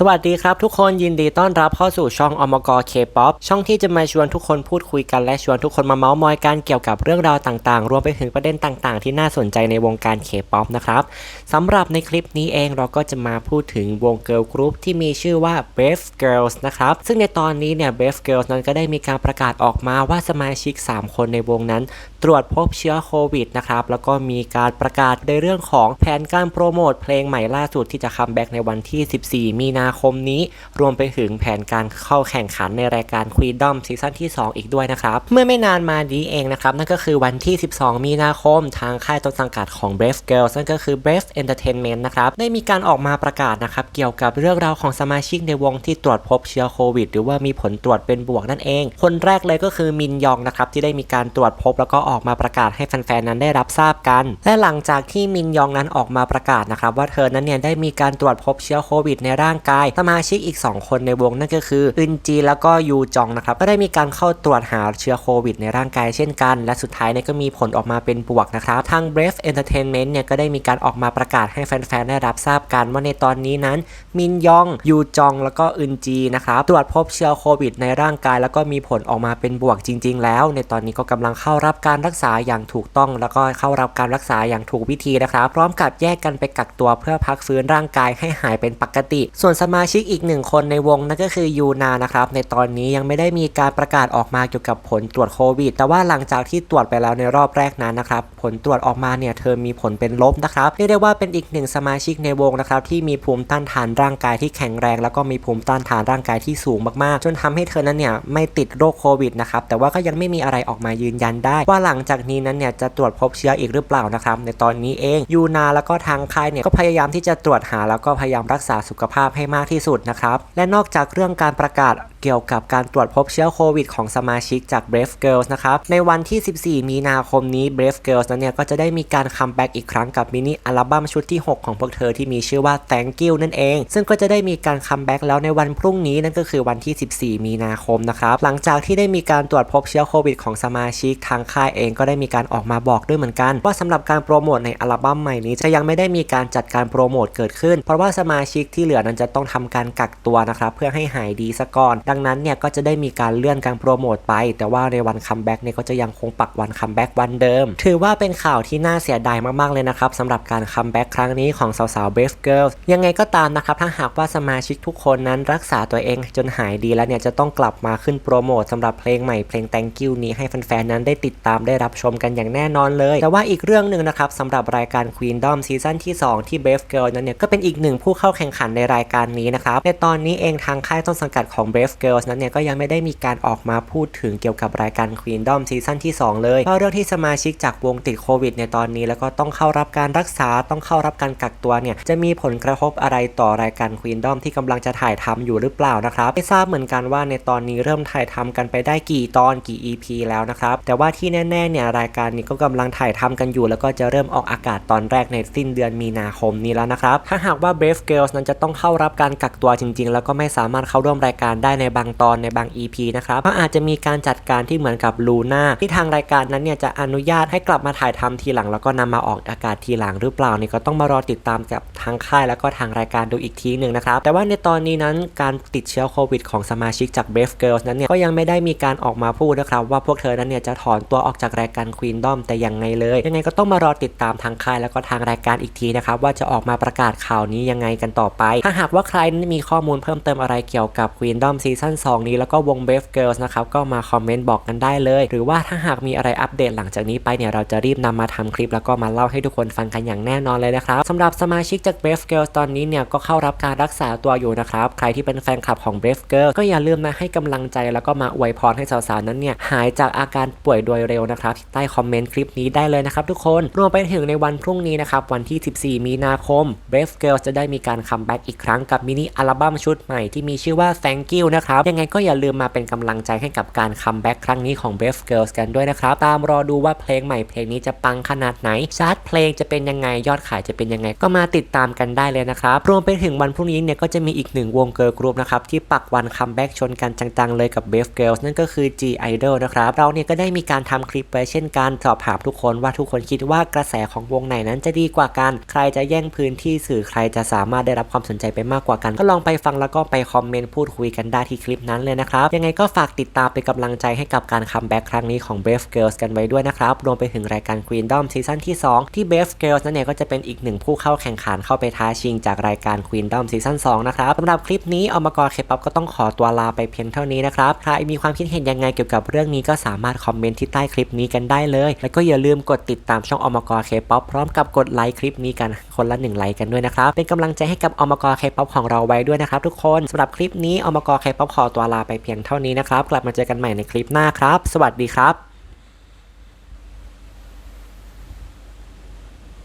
สวัสดีครับทุกคนยินดีต้อนรับเข้าสู่ช่องอมกเคป๊อปช่องที่จะมาชวนทุกคนพูดคุยกันและชวนทุกคนมาเมาส์มอยกันเกี่ยวกับเรื่องราวต่างๆ รวมไปถึงประเด็นต่างๆ ที่น่าสนใจในวงการเคป๊อปนะครับสำหรับในคลิปนี้เองเราก็จะมาพูดถึงวงเกิร์ลกรุ๊ปที่มีชื่อว่า Brave Girls นะครับ ซึ่งในตอนนี้เนี่ย Brave Girls นั้นก็ได้มีการประกาศออกมาว่าสมาชิก 3 คนในวงนั้น ตรวจพบเชื้อโควิดนะครับแล้วก็มีการประกาศในเรื่องของแผนการโปรโมทเพลงใหม่ล่าสุดที่จะคัมแบ็กในวันที่ 14 มีนาคมนี้ รวมไปถึงแผนการเข้าแข่งขันในรายการ Freedom ซีซั่นที่ 2 อีกด้วยนะครับ เมื่อไม่นานมานี้เองนะครับ นั่นก็คือวันที่ 12 มีนาคม ทางค่ายต้นสังกัดของ Brave Girls นั่นก็คือ Brave Entertainment นะครับได้มีการออกมาประกาศนะครับเกี่ยวกับเรื่องราวของสมาชิกในวงที่ตรวจพบเชื้อโควิดหรือว่ามีผลตรวจเป็นบวกนั่นเอง คนแรกเลยก็คือมินยองนะครับที่ได้มีการตรวจพบแล้วก็ออกมาประกาศให้แฟนๆนั้นได้รับทราบกัน และหลังจากที่มินยองนั้นออกมาประกาศนะครับว่าเธอนั้นเนี่ยได้มีการตรวจพบเชื้อโควิดในร่างกายสมาชิกอีก 2 คนในวงนั่นก็คืออึนจีแล้วก็ยูจองนะครับก็ได้มีการเข้าตรวจหาเชื้อโควิดในร่างกายเช่นกัน และสุดท้ายเนี่ยก็มีผลออกมาเป็นบวกนะครับทาง Brave Entertainment เนี่ยก็ได้มีการออกมาประกาศให้แฟนๆได้รับทราบกันว่าในตอนนี้นั้นมินยองยูจองแล้วก็อึนจีนะครับตรวจพบเชื้อโควิดในร่างกาย แล้วก็มีผลออกมาเป็นบวกจริง ๆ แล้ว ในตอนนี้ก็กำลังเข้ารับการรักษาอย่างถูกต้อง แล้วก็เข้ารับการรักษาอย่างถูกวิธีนะครับพร้อมกับแยกกันไปกักตัวเพื่อพักฟื้นร่างกายให้หายเป็นปกติ ส่วนสมาชิกอีกหนึ่งคนในวงนั่นก็คือยูนานะครับในตอนนี้ยังไม่ได้มีการประกาศออกมาเกี่ยวกับผลตรวจโควิด แต่ว่าหลังจากที่ตรวจไปแล้วในรอบแรกนั้นนะครับผลตรวจออกมาเนี่ยเธอมีผลเป็นลบนะครับเรียกได้ว่าเป็นอีกหนึ่งสมาชิกในวงนะครับที่มีภูมิต้านทานร่างกายที่แข็งแรง แล้วก็มีภูมิต้านทานร่างกายที่สูงมากๆ จนทำให้เธอนั้นเนี่ยไม่ติดโรคโควิดนะครับแต่ว่าก็ยังไม่มีอะไรออกมายืนยันได้ ว่าหลังจากนี้นั้นเนี่ยจะตรวจพบเชื้ออีกหรือเปล่านะครับในตอนนี้เองยูนาแล้วก็ทางค่ายเนี่ยก็พยายามที่จะตรวจหาแล้วก็พยายามรักษาสุขภาพให้มากที่สุดนะครับ และนอกจากเรื่องการประกาศเกี่ยวกับการตรวจพบเชื้อโควิดของสมาชิกจาก Brave Girls นะครับ ในวันที่ 14 มีนาคมนี้ Brave Girls นั้นเนี่ยก็จะได้มีการคัมแบ็กอีกครั้งกับมินิอัลบั้มชุดที่ 6 ของพวกเธอที่มีชื่อว่า Thank You นั่นเอง ซึ่งก็จะได้มีการคัมแบ็กแล้วในวันพรุ่งนี้นั่นก็คือวันที่ 14 มีนาคมนะครับ หลังจากที่ได้มีการตรวจพบเชื้อโควิดของสมาชิกทางค่ายเองก็ได้มีการออกมาบอกด้วยเหมือนกันว่าสำหรับการโปรโมทในอัลบั้มใหม่นี้จะยังไม่ได้มีการจัดการโปรโมทเกิดขึ้น เพราะว่าสมาชิกที่เหลือนั้นจะต้องทำการกักตัวนะครับเพื่อให้หายดีซะก่อน ดังนั้นเนี่ยก็จะได้มีการเลื่อนการโปรโมทไป แต่ว่าในวันคัมแบ็กเนี่ยก็จะยังคงปักวันคัมแบ็กวันเดิม ถือว่าเป็นข่าวที่น่าเสียดายมากๆเลยนะครับสำหรับการคัมแบ็กครั้งนี้ของสาวๆ Brave Girls ยังไงก็ตามนะครับถ้าหากว่าสมาชิกทุกคนนั้นรักษาตัวเองจนหายดีแล้วเนี่ยจะต้องกลับมาขึ้นโปรโมทสำหรับเพลงใหม่เพลง Thank You นี้ให้แฟนๆนั้นได้ติดตามได้รับชมกันอย่างแน่นอนเลย แต่ว่าอีกเรื่องหนึ่งนะครับสำหรับรายการ Queendom ซีซั่นที่ 2 ที่ Brave Girls นั้นเนี่ยก็เป็นอีกหนึ่งผู้เข้าแข่งขันในรายการนี้นะครับในตอนนี้เองทางค่ายต้นสังกัดของ Brave Girls นั้นเนี่ยก็ยังไม่ได้มีการออกมาพูดถึงเกี่ยวกับรายการ Queendom ซีซั่นที่ 2 เลยเพราะเรื่องที่สมาชิกจากวงติดโควิดในตอนนี้แล้วก็ต้องเข้ารับการรักษาต้องเข้ารับการกักตัวเนี่ยจะมีผลกระทบอะไรต่อรายการ Queendom ที่กำลังจะถ่ายทำอยู่หรือเปล่านะครับไม่ทราบเหมือนกันว่าในตอนนี้เริ่มถ่ายทำกันไปได้กี่ตอนกี่ EP แล้วนะครับแต่ว่าที่แน่ๆเนี่ยรายการนี้ก็กำลังถ่ายทำกันอยู่ แล้วก็จะเริ่มออกอากาศตอนแรกในสิ้นเดือนมีนาคมนี้แล้วนะครับถ้าหากว่า Brave Girls นั้นจะต้องเข้ารับการกักตัวจริง ๆ แล้วก็ไม่สามารถเข้าร่วมรายการได้ในบางตอนในบาง EP นะครับก็อาจจะมีการจัดการที่เหมือนกับลูน่าที่ทางรายการนั้นเนี่ยจะอนุญาตให้กลับมาถ่ายทำทีหลัง แล้วก็นำมาออกอากาศทีหลังหรือเปล่านี่ก็ต้องมารอติดตามกับทางค่ายแล้วก็ทางรายการดูอีกทีหนึ่งนะครับแต่ว่าในตอนนี้นั้นการติดเชื้อโควิดของสมาชิกจาก Brave Girls นั้นเนี่ยก็ยังไม่ได้มีการออกมาพูดนะครับว่าพวกเธอนั้นเนี่ยจะถอนตัวออกจากรายการ Queendom แต่ยังไงเลย ยังไงก็ต้องมารอติดตามทางค่ายแล้วก็ทางรายการอีกทีนะครับว่าจะออกมาประกาศข่าวนี้ยังไงกันต่อไป ถ้าหากว่าใครมีข้อมูลเพิ่มเติมอะไรเกี่ยวกับ Queendom ซีซั่น2นี้แล้วก็วง Brave Girls นะครับก็มาคอมเมนต์บอกกันได้เลย หรือว่าถ้าหากมีอะไรอัปเดตหลังจากนี้ไปเนี่ยเราจะรีบนำมาทำคลิปแล้วก็มาเล่าให้ทุกคนฟังกันอย่างแน่นอนเลยนะครับสำหรับสมาชิกจาก Brave Girls ตอนนี้เนี่ยก็เข้ารับการรักษาตัวอยู่นะครับใครที่เป็นแฟนคลับของ Brave Girls ก็อย่าลืมนะให้กำลังใจแล้วก็มาอวยพรให้สาวๆนั้นเนี่ยหายจากอาการป่วยโดยเร็วนะครับใต้คอมเมนต์คลิปนี้ได้เลยนะครับทุกคนรวมไปถึงในวันพรุ่งนี้นะครับวันที่ 14 มีนาคม Brave Girls จะได้มีการคัมแบ็กอีกครั้งกับมินิอัลบั้มชุดใหม่ที่มีชื่อว่า Thank You นะครับ ยังไงก็อย่าลืมมาเป็นกำลังใจให้กับการคัมแบ็กครั้งนี้ของ Brave Girls กันด้วยนะครับ ตามรอดูว่าเพลงใหม่เพลงนี้จะปังขนาดไหน ชาร์ตเพลงจะเป็นยังไง ยอดขายจะเป็นยังไง ก็มาติดตามกันได้เลยนะครับ รวมไปถึงวันพรุ่งนี้เนี่ยก็จะมีอีกหนึ่งวงเกิร์ลกรุ๊ปนะครับที่ปักวันคัมแบ็กชนกันจังๆเลยกับ Brave Girls นั่นก็คือ G Idol นะครับเราเนี่ยก็ได้มีการทำคลิปไปเช่นการสอบถามทุกคนว่าทุกคนคิดว่ากระแสของวงไหนนั้นจะดีกว่ากัน ใครจะแย่งพื้นที่สื่อใครจะสามารถได้รับความสนใจไปมากกว่ากัน ก็ลองไปฟังแล้วก็ไปคอมเมนต์พูดคุยกันได้ที่คลิปนั้นเลยนะครับ ยังไงก็ฝากติดตามเป็นกำลังใจให้กับการคัมแบ็กครั้งนี้ของ Brave Girls กันไว้ด้วยนะครับ รวมไปถึงรายการ Queendom ซีซั่นที่ 2 ที่ Brave Girls นั่นเองก็จะเป็นอีกหนึ่งผู้เข้าแข่งขันเข้าไปท้าชิงจากรายการ Queendom ซีซั่น2นะครับสำหรับคลิปนี้อมกรเคป๊อปก็ต้องขอตัวลาไปเพียงเท่านี้นะครับใครมีความคิดเห็นยังไงเกี่ยวกับเรื่องนี้ก็สามารถคอมเมนต์ที่ใต้คลิปนี้กันได้เลย แล้วก็อย่าลืมกดติดตามช่องอมกรเคป๊อปพร้อมกับกดไลค์คลิปนี้กันคนละหนึ่งไลค์กันด้วยนะครับเป็นกำลังใจให้กับอมกรเคป๊อปของเราไว้ด้วยนะครับทุกคนสำหรับคลิปนี้อมกรเคป๊อปขอตัวลาไปเพียงเท่านี้นะครับกลับมาเจอกันใหม่ในคลิปหน้าครับ สวัสดีครับ